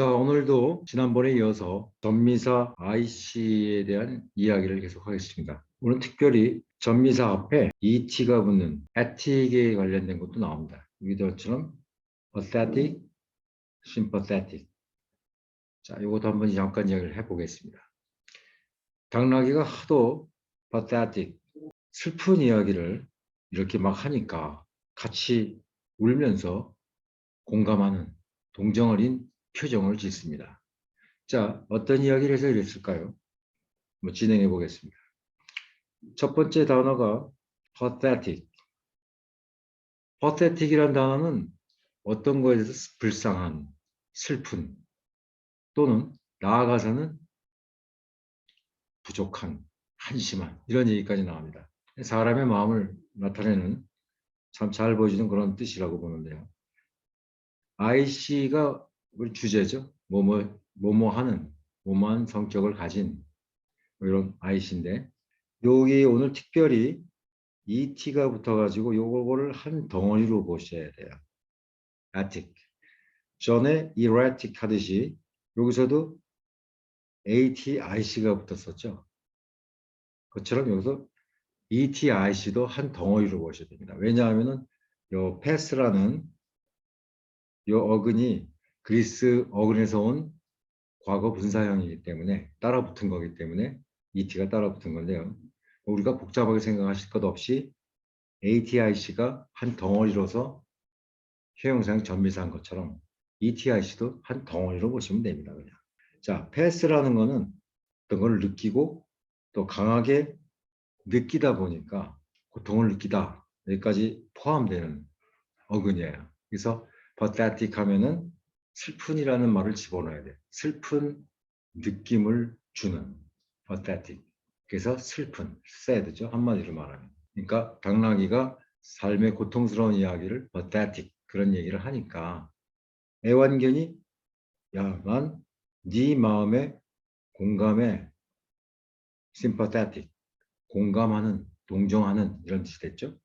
자, 오늘도 지난번에 이어서 전미사 IC에 대한 이야기를 계속하겠습니다. 오늘 특별히 전미사 앞에 ET가 붙는 ATIC에 관련된 것도 나옵니다. 여기도처럼 pathetic, sympathetic. 자, 이것도 한번 잠깐 이야기를 해보겠습니다. 당나귀가 하도 pathetic, 슬픈 이야기를 이렇게 막 하니까 같이 울면서 공감하는 동정어린 표정을 짓습니다. 자, 어떤 이야기를 해서 이랬을까요? 뭐 진행해 보겠습니다. 첫 번째 단어가 pathetic. pathetic이란 단어는 어떤 거에 대해서 불쌍한, 슬픈 또는 나아가서는 부족한, 한심한 이런 얘기까지 나옵니다. 사람의 마음을 나타내는 참 잘 보여주는 그런 뜻이라고 보는데요. IC가 우리 주제죠. 뭐뭐 뭐뭐 하는 뭐뭐한 성격을 가진 뭐 이런 IC인데 여기 오늘 특별히 ET가 붙어가지고 요거를 한 덩어리로 보셔야 돼요. attic. 전에 erratic 하듯이 여기서도 ATIC가 붙었었죠. 그처럼 여기서 ETIC도 한 덩어리로 보셔야 됩니다. 왜냐하면은 요 패스라는 요 어근이 그리스 어근에서 온 과거 분사형이기 때문에 따라 붙은 거기 때문에 ET가 따라 붙은 건데요. 우리가 복잡하게 생각하실 것 없이 ATIC가 한 덩어리로서 효용상 전미사한 것처럼 ETIC도 한 덩어리로 보시면 됩니다. 그냥. 자, 패스라는 거는 어떤 걸 느끼고 또 강하게 느끼다 보니까 고통을 느끼다 여기까지 포함되는 어근이에요. 그래서 pathetic 하면은 슬픈이라는 말을 집어넣어야 돼. 슬픈 느낌을 주는 pathetic. 그래서 슬픈, sad죠. 한마디로 말하면. 그러니까 당나귀가 삶의 고통스러운 이야기를 pathetic 그런 얘기를 하니까 애완견이 야, 난네 마음에 공감해 sympathetic 공감하는, 동정하는 이런 뜻이 됐죠.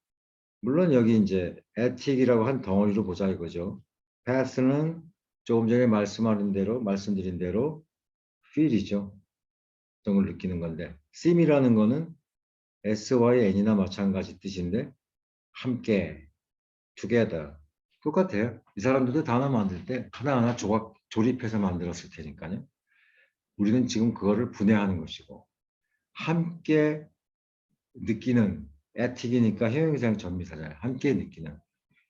물론 여기 이제 에틱이라고 한 덩어리로 보자 이거죠. 패스는 조금 전에 말씀하는 대로 말씀드린 대로 feel이죠. 걸 느끼는 건데 sim이라는 거는 sy n이나 마찬가지 뜻인데 함께 together 똑같아요. 이 사람들도 단어 만들 때 하나하나 조각 조립해서 만들었을 테니까요. 우리는 지금 그거를 분해하는 것이고 함께 느끼는 에틱이니까 효용상 전미사잖아요. 함께 느끼는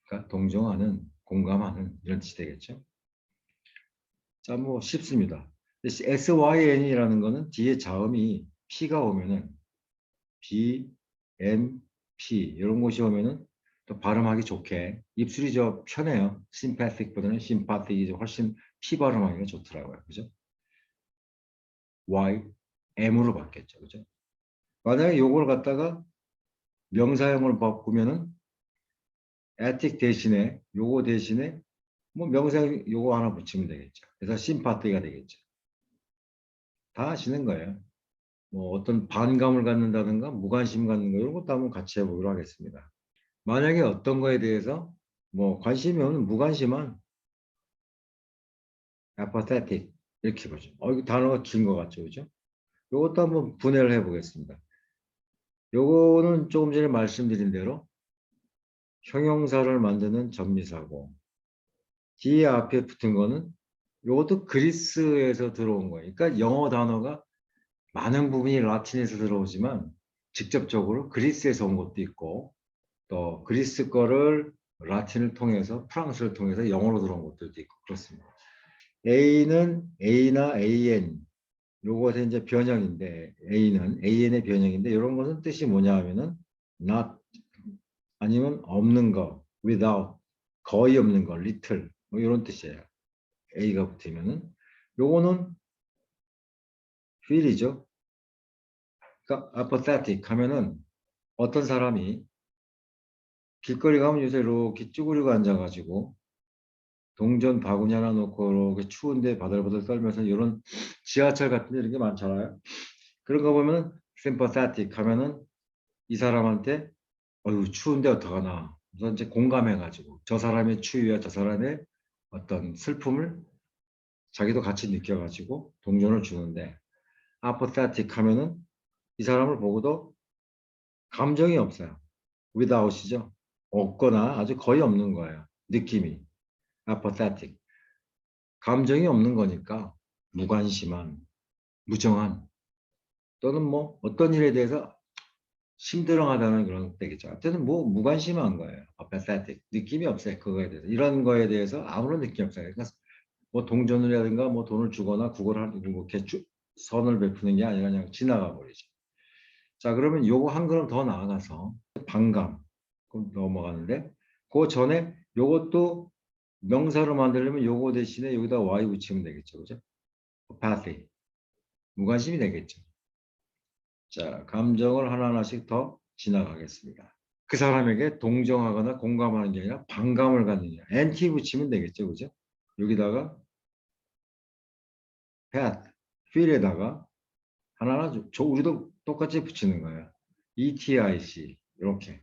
그러니까 동정하는 공감하는 이런 뜻이 되겠죠. 자, 뭐 쉽습니다. SYN이라는 거는 뒤에 자음이 P가 오면은 B, M, P 이런 곳이 오면은 또 발음하기 좋게 입술이 저 편해요. sympathic보다는 sympathic이 훨씬 P 발음하기가 좋더라고요. 그죠? Y, M으로 바뀌었죠. 그죠? 만약에 요걸 갖다가 명사형을 바꾸면은 에틱 대신에 요거 대신에 뭐 명사형 요거 하나 붙이면 되겠죠. 그래서 심파티가 되겠죠. 다 아시는 거예요. 뭐 어떤 반감을 갖는다든가 무관심 갖는 거 이런 것도 한번 같이 해보기로 하겠습니다. 만약에 어떤 거에 대해서 뭐 관심이 없는 무관심한 apathetic 이렇게 보죠. 어, 이거 단어가 긴 것 같죠, 그죠? 이것도 한번 분해를 해보겠습니다. 요거는 조금 전에 말씀드린 대로 형용사를 만드는 전미사고 뒤에 앞에 붙은 거는 요것도 그리스에서 들어온 거예요. 그러니까 영어 단어가 많은 부분이 라틴에서 들어오지만 직접적으로 그리스에서 온 것도 있고 또 그리스 거를 라틴을 통해서 프랑스를 통해서 영어로 들어온 것들도 있고 그렇습니다. A는 A나 AN 요것의 이제 변형인데 A는 AN의 변형인데 이런 것은 뜻이 뭐냐 하면은 not 아니면 없는 거 without 거의 없는 거 little 뭐 이런 뜻이에요. A가 붙으면은 요거는 feel이죠. 그러니까 apathetic 하면은 어떤 사람이 길거리 가면 요새 이렇게 쭈그리고 앉아가지고 동전 바구니 하나 놓고 이렇게 추운데 바들바들 떨면서 이런 지하철 같은 데 이런 게 많잖아요. 그런 거 보면 sympathetic 하면은 이 사람한테 어휴 추운데 어떡하나 그래서 이제 공감해 가지고 저 사람의 추위와 저 사람의 어떤 슬픔을 자기도 같이 느껴가지고 동전을 주는데 apathetic 하면은 이 사람을 보고도 감정이 없어요. without이죠. 없거나 아주 거의 없는 거예요. 느낌이. apathetic. 감정이 없는 거니까 무관심한, 무정한 또는 뭐 어떤 일에 대해서 심드렁하다는 그런 때겠죠. 하여튼 뭐 무관심한 거예요. apathetic. 느낌이 없어요. 그거에 대해서. 이런 거에 대해서 아무런 느낌이 없어요. 그러니까 뭐 동전이라든가 뭐 돈을 주거나 구걸 하는 뭐 개추 선을 베푸는 게 아니라 그냥 지나가 버리죠. 자 그러면 요거 한 걸음 더 나아가서 반감 그럼 넘어가는데 그 전에 요것도 명사로 만들려면 요거 대신에 여기다 y 붙이면 되겠죠. 그죠? apathy. 무관심이 되겠죠. 자, 감정을 하나하나씩 더 지나가겠습니다. 그 사람에게 동정하거나 공감하는 게 아니라 반감을 갖느냐. anti 붙이면 되겠죠. 그죠? 여기다가 pat, feel에다가 하나하나 저- 저 우리도 똑같이 붙이는 거예요. etic 이렇게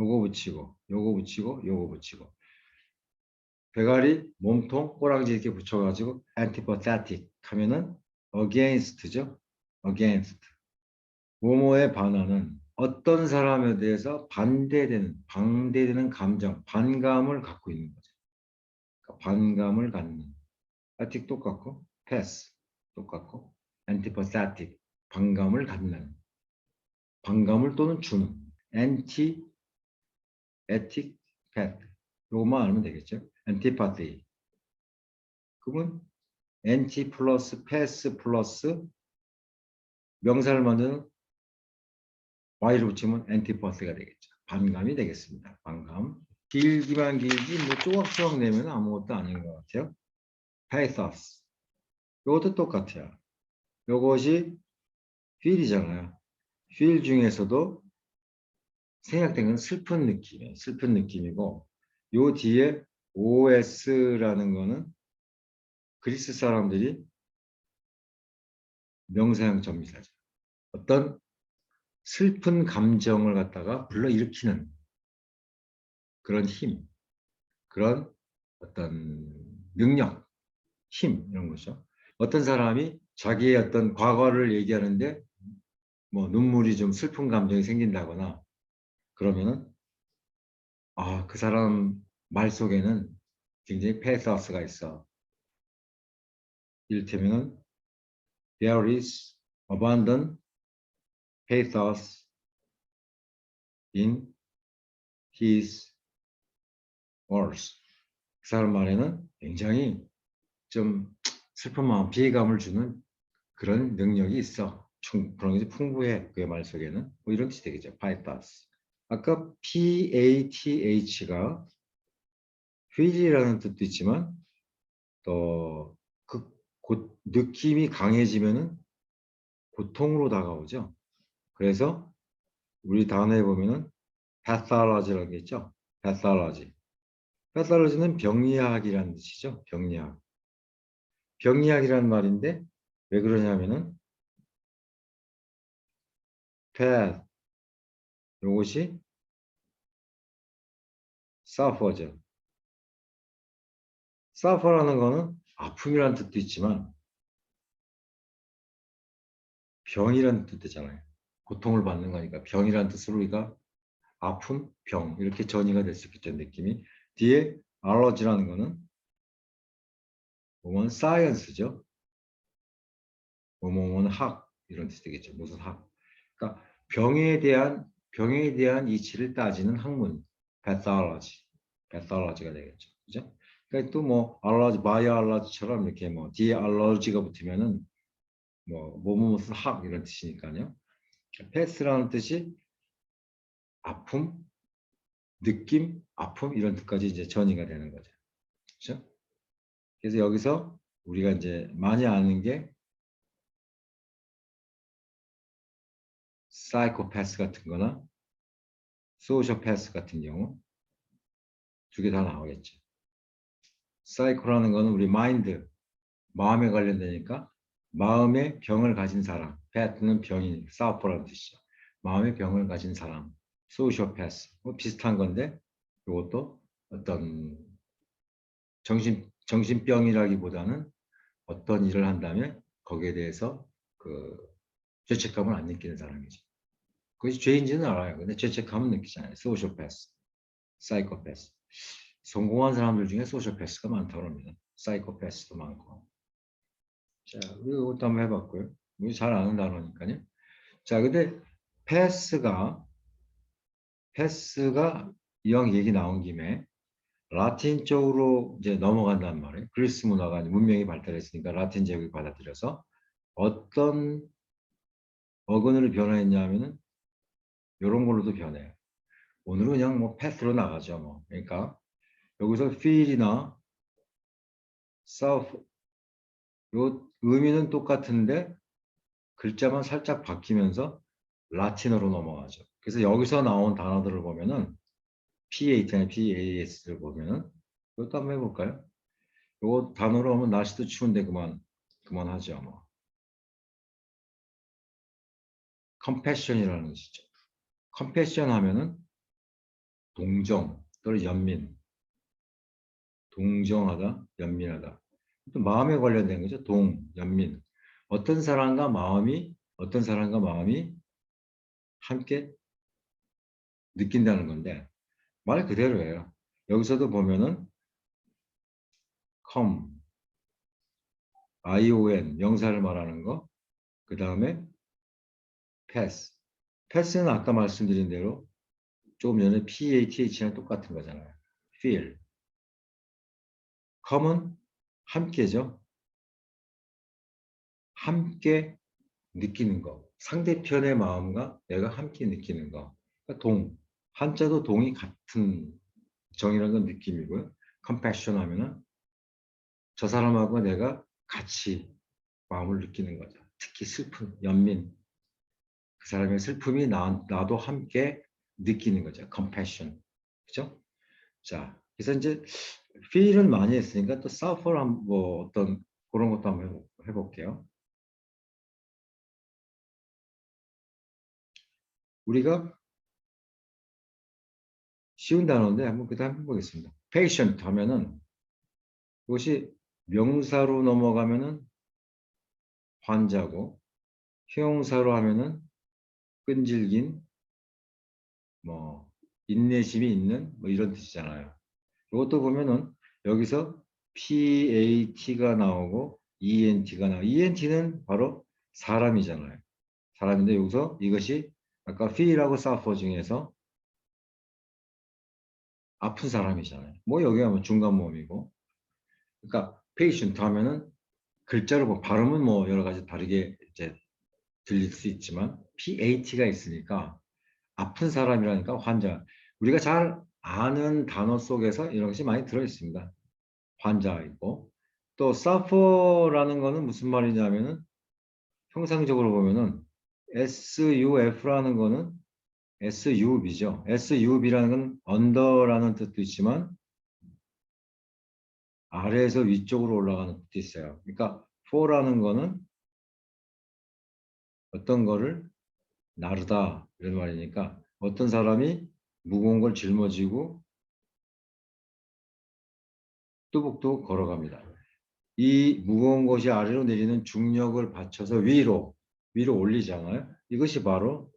요거 붙이고 요거 붙이고 요거 붙이고 대가리, 몸통, 꼬랑지 이렇게 붙여가지고 antipathetic 하면은 against죠. Against. 뭐뭐에 반하는 어떤 사람에 대해서 반대되는, 방대되는 감정, 반감을 갖고 있는 거죠. 그러니까 반감을 갖는. pathetic 똑같고, pass 똑같고, antipathetic 반감을 갖는. 반감을 또는 주는. anti, etic, pat. 요것만 알면 되겠죠. antipathy. 그러면 anti 플러스 pass 플러스 명사를 만드는 y를 붙이면 antipathy가 되겠죠. 반감이 되겠습니다. 반감. 길기만 길지 뭐 쪼각쪼각 내면 아무것도 아닌 것 같아요. pathos. 이것도 똑같아요. 이것이 feel이잖아요. feel 중에서도 생략된 건 슬픈 느낌이에요. 슬픈 느낌이고 요 뒤에 OS라는 거는 그리스 사람들이 명사형 전미사죠. 어떤 슬픈 감정을 갖다가 불러일으키는 그런 힘, 그런 어떤 능력, 힘 이런 거죠. 어떤 사람이 자기의 어떤 과거를 얘기하는데 뭐 눈물이 좀 슬픈 감정이 생긴다거나 그러면은 아, 그 사람 말 속에는 굉장히 패서스가 있어. 이를테면은 there is abundant pathos in his words. 그 사람 말에는 굉장히 좀 슬픈 마음, 피해감을 주는 그런 능력이 있어. 충, 그런 게 풍부해. 그의 말 속에는. 뭐 이런 뜻이 되겠죠. pathos. 아까 PATH가 휠이라는 뜻도 있지만 또 그곧 느낌이 강해지면은 고통으로 다가오죠. 그래서 우리 단어에 보면은 pathology라는 게 있죠. pathology. pathology는 병리학이라는 뜻이죠. 병리학. 병리학이라는 말인데 왜 그러냐면은 path 요것이 suffer죠. suffer라는 거는 아픔이라는 뜻도 있지만 병이라는 뜻이잖아요. 고통을 받는 거니까 병이라는 뜻으로 우리가 아픔, 병 이렇게 전이가 될 수 있겠죠. 느낌이. 뒤에 allergy라는 거는 뭐뭐 science죠. 뭐뭐는 학 이런 뜻이 되겠죠. 무슨 학. 그러니까 병에 대한 병에 대한 이치를 따지는 학문 pathology, pathology가 되겠죠. 그죠? 그러니까 또뭐 allergy, bioallergy처럼 이렇게 뭐 뒤에 allergy가 붙으면은 뭐 뭐뭐 무슨 학 이런 뜻이니까요. 패스라는 뜻이 아픔, 느낌, 아픔 이런 뜻까지 이제 전이가 되는 거죠. 그렇죠? 그래서 여기서 우리가 이제 많이 아는 게 사이코패스 같은 거나 소시오패스 같은 경우 두 개 다 나오겠죠. 사이코라는 거는 우리 마인드, 마음에 관련되니까 마음의 병을 가진 사람, 패트는 병이, 사우퍼라는 뜻이죠. 마음의 병을 가진 사람, 소시오패스, 뭐 비슷한 건데 이것도 어떤 정신 정신병이라기보다는 어떤 일을 한다면 거기에 대해서 그 죄책감을 안 느끼는 사람이죠. 그것이 죄인지는 알아요. 근데 죄책감은 느끼잖아요. 소시오패스, 사이코패스. 성공한 사람들 중에 소시오패스가 많다고 합니다. 사이코패스도 많고. 자, 이것도 한번 해봤고요. 우리 잘 아는 단어니까요. 자, 근데 패스가 패스가 이왕 얘기 나온 김에 라틴 쪽으로 이제 넘어간단 말이에요. 그리스 문화가 문명이 발달했으니까 라틴 제국이 받아들여서 어떤 어근으로 변화했냐면은 이런 걸로도 변해요. 오늘은 그냥 뭐 패스로 나가죠. 뭐. 그러니까 여기서 feel이나 self 요 의미는 똑같은데 글자만 살짝 바뀌면서 라틴어로 넘어가죠. 그래서 여기서 나온 단어들을 보면은 PAT나 PAS를 보면은 이것도 한번 해볼까요? 요거 단어로 하면 날씨도 추운데 그만 그만하죠. 뭐. compassion이라는 것이죠. compassion 하면은 동정 또는 연민 동정하다 연민하다 또 마음에 관련된 거죠. 동 연민 어떤 사람과 마음이 어떤 사람과 마음이 함께 느낀다는 건데 말 그대로예요. 여기서도 보면은 come, ion 명사를 말하는 거, 그 다음에 pass. pass는 아까 말씀드린 대로 조금 전에 path랑 똑같은 거잖아요. feel. Come은 함께죠. 함께 느끼는 거. 상대편의 마음과 내가 함께 느끼는 거. 그러니까 동. 한자도 동이 같은 정이라는 건 느낌이고요. compassion 하면은 저 사람하고 내가 같이 마음을 느끼는 거죠. 특히 슬픔, 연민. 그 사람의 슬픔이 나, 나도 함께 느끼는 거죠. compassion. 그죠? 자, 그래서 이제 feel은 많이 했으니까 또 suffer 뭐 어떤 그런 것도 한번 해볼게요. 우리가 쉬운 단어인데 한번 그다음 에 해보겠습니다. patient 하면은 그것이 명사로 넘어가면은 환자고 형용사로 하면은 끈질긴 뭐 인내심이 있는 뭐 이런 뜻이잖아요. 이것도 보면은 여기서 PAT가 나오고 ENT가 나오고 ENT는 바로 사람이잖아요. 사람인데 여기서 이것이 아까 feel하고 suffer 중에서 아픈 사람이잖아요. 뭐 여기 하면 중간 모음이고. 그러니까 patient 하면은 글자로 뭐 발음은 뭐 여러 가지 다르게 이제 들릴 수 있지만 PAT가 있으니까 아픈 사람이라니까 환자. 우리가 잘 아는 단어 속에서 이런 것이 많이 들어 있습니다. 환자 있고 또 suffer라는 거는 무슨 말이냐면은 형상적으로 보면은 SUF라는 거는 SUB죠. SUB라는 건 under라는 뜻도 있지만 아래에서 위쪽으로 올라가는 뜻도 있어요. 그러니까 for라는 거는 어떤 거를 나르다 이런 말이니까 어떤 사람이 무거운 걸 짊어지고 뚜벅뚜벅 걸어갑니다. 이 무거운 것이 아래로 내리는 중력을 받쳐서 위로 위로 올리잖아요. 이것이 바로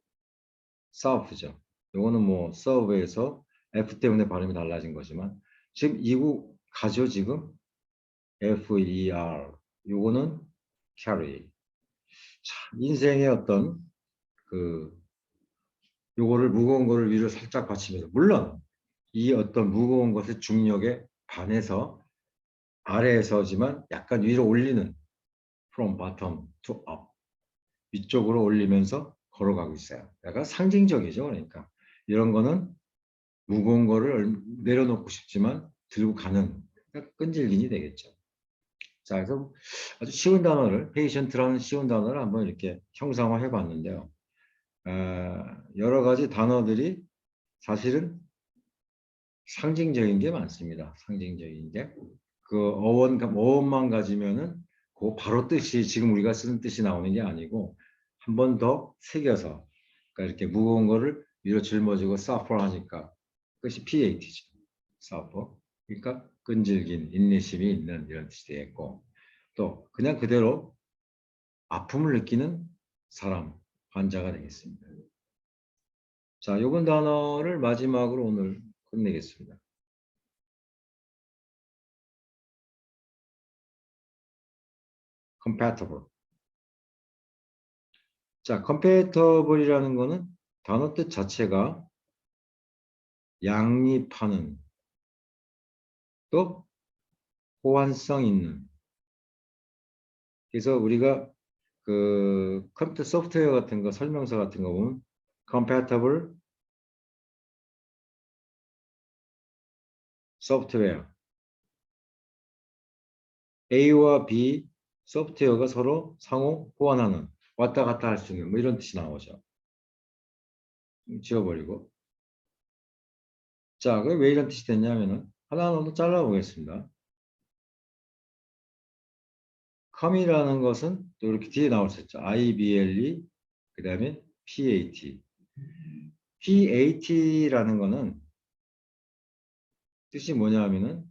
서브죠. 이거는 뭐 서브에서 F 때문에 발음이 달라진 거지만 지금 이구 가죠 지금 F-E-R 요거는 carry 참 인생의 어떤 그 요거를 무거운 거를 위로 살짝 받치면서 물론 이 어떤 무거운 것의 중력에 반해서 아래에서지만 약간 위로 올리는 from bottom to up 위쪽으로 올리면서 걸어가고 있어요. 약간 상징적이죠. 그러니까 이런 거는 무거운 거를 내려놓고 싶지만 들고 가는 끈질긴이 되겠죠. 자, 그래서 아주 쉬운 단어를 페이션트라는 쉬운 단어를 한번 이렇게 형상화해 봤는데요. 어, 여러 가지 단어들이 사실은 상징적인 게 많습니다. 상징적인 게. 그 어원, 어원만 가지면은 그 바로 뜻이 지금 우리가 쓰는 뜻이 나오는 게 아니고 한 번 더 새겨서 그러니까 이렇게 무거운 거를 위로 짊어지고 suffer 하니까 그것이 PAT죠. suffer. 그러니까 끈질긴 인내심이 있는 이런 뜻이 되겠고 또 그냥 그대로 아픔을 느끼는 사람, 환자가 되겠습니다. 자, 요번 단어를 마지막으로 오늘 끝내겠습니다. compatible. 자, compatible이라는 거는 단어 뜻 자체가 양립하는 또 호환성 있는 그래서 우리가 그 컴퓨터 소프트웨어 같은 거 설명서 같은 거 보면 compatible 소프트웨어 A와 B 소프트웨어가 서로 상호 호환하는 왔다 갔다 할 수 있는 뭐 이런 뜻이 나오죠. 지워버리고 자, 그왜 이런 뜻이 됐냐면은 하나 하나 잘라 보겠습니다. Com이라는 것은 또 이렇게 뒤에 나올 수 있죠. IBLE 그 다음에 PAT PAT라는 거는 뜻이 뭐냐 하면은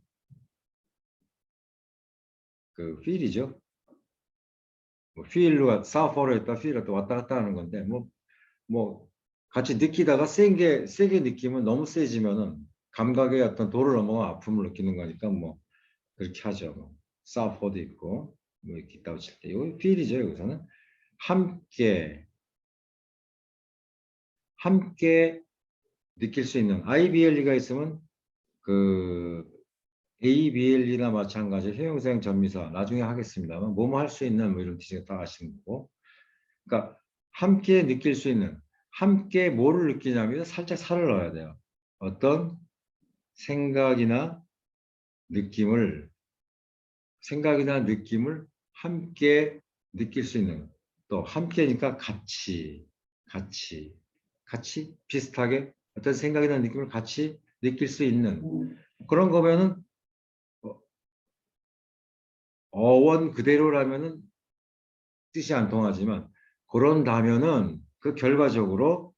그 feel이죠. 뭐 feel로 사포로 했다 feel로 또 왔다 갔다 하는 건데 뭐뭐 같이 느끼다가 세게 세게 느끼면 너무 세지면은 감각의 어떤 도를 넘어가 아픔을 느끼는 거니까 뭐 그렇게 하죠. 뭐 사포도 있고 뭐 이렇게 있다고 칠 때, 이거 필이죠 여기서는. 함께 함께 느낄 수 있는 IBLE가 있으면 그 ABLE나 마찬가지 효용사형 전미사 나중에 하겠습니다만 뭐뭐 할 수 있는 뭐 이런 뜻이 딱 아시는 거고. 그러니까 함께 느낄 수 있는 함께 뭐를 느끼냐면 살짝 살을 넣어야 돼요. 어떤 생각이나 느낌을 생각이나 느낌을 함께 느낄 수 있는 또 함께니까 같이 같이 같이 비슷하게 어떤 생각이나 느낌을 같이 느낄 수 있는 그런 거면은 어, 어원 그대로라면은 뜻이 안 통하지만 그런다면은 그 결과적으로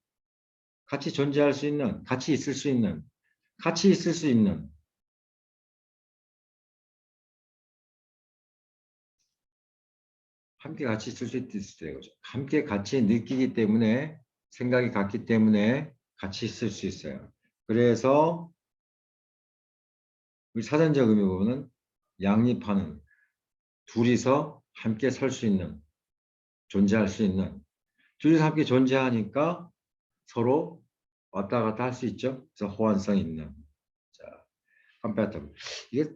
같이 존재할 수 있는 같이 있을 수 있는 같이 있을 수 있는 함께 같이 있을 수 거죠. 함께 같이 느끼기 때문에 생각이 같기 때문에 같이 있을 수 있어요. 그래서 우리 사전적 의미 보면 양립하는 둘이서 함께 설 수 있는 존재할 수 있는 둘이서 함께 존재하니까 서로 왔다 갔다 할 수 있죠. 그래서 호환성 있는 자, compatible 이게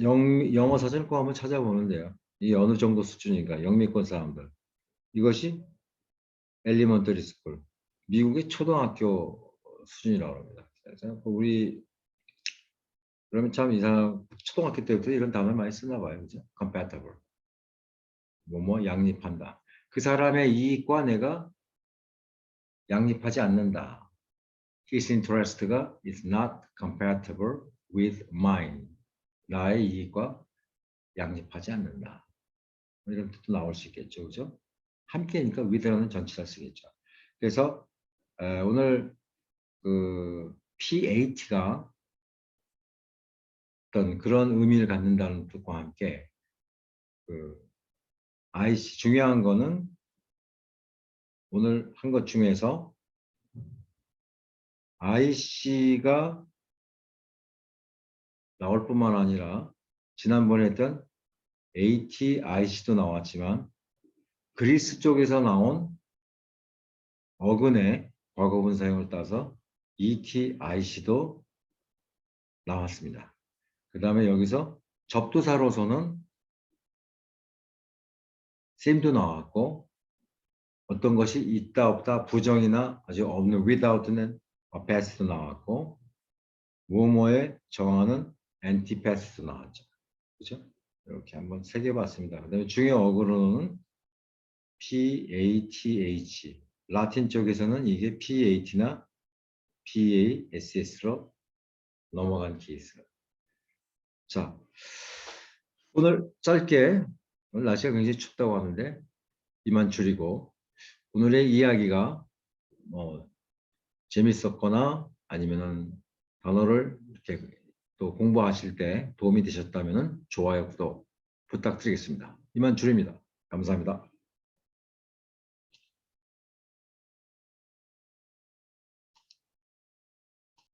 영, 영어 사전을 꼭 한번 찾아보는데요. 이 어느 정도 수준인가 영미권 사람들 이것이 엘리먼터리 스쿨 미국의 초등학교 수준이라고 합니다. 그래서 우리 그러면 참 이상 초등학교 때부터 이런 단어를 많이 쓰나 봐요. 그죠? compatible 뭐뭐 양립한다. 그 사람의 이익과 내가 양립하지 않는다. His interest가 is not compatible with mine. 나의 이익과 양립하지 않는다. 뭐 이런 뜻도 나올 수 있겠죠. 그죠? 함께니까 with라는 전치사 쓰겠죠. 그래서 에, 오늘 그 PAT가 어떤 그런 의미를 갖는다는 뜻과 함께 그 IC 중요한 거는 오늘 한 것 중에서 IC가 나올 뿐만 아니라 지난번에 했던 ATIC도 나왔지만 그리스 쪽에서 나온 어근의 과거분 사용을 따서 ETIC도 나왔습니다. 그 다음에 여기서 접두사로서는 셈도 나왔고 어떤 것이 있다 없다 부정이나 아주 없는 without는 past도 나왔고 뭐뭐에 정하는 antipast도 나왔죠. 그죠? 이렇게 한번 새겨봤습니다. 그 다음에 중요 어그로는 PATH 라틴 쪽에서는 이게 PAT나 PASS로 넘어간 케이스. 자, 오늘 짧게 오늘 날씨가 굉장히 춥다고 하는데 이만 줄이고 오늘의 이야기가 뭐 재밌었거나 아니면은 단어를 이렇게 또 공부하실 때 도움이 되셨다면 좋아요, 구독 부탁드리겠습니다. 이만 줄입니다. 감사합니다.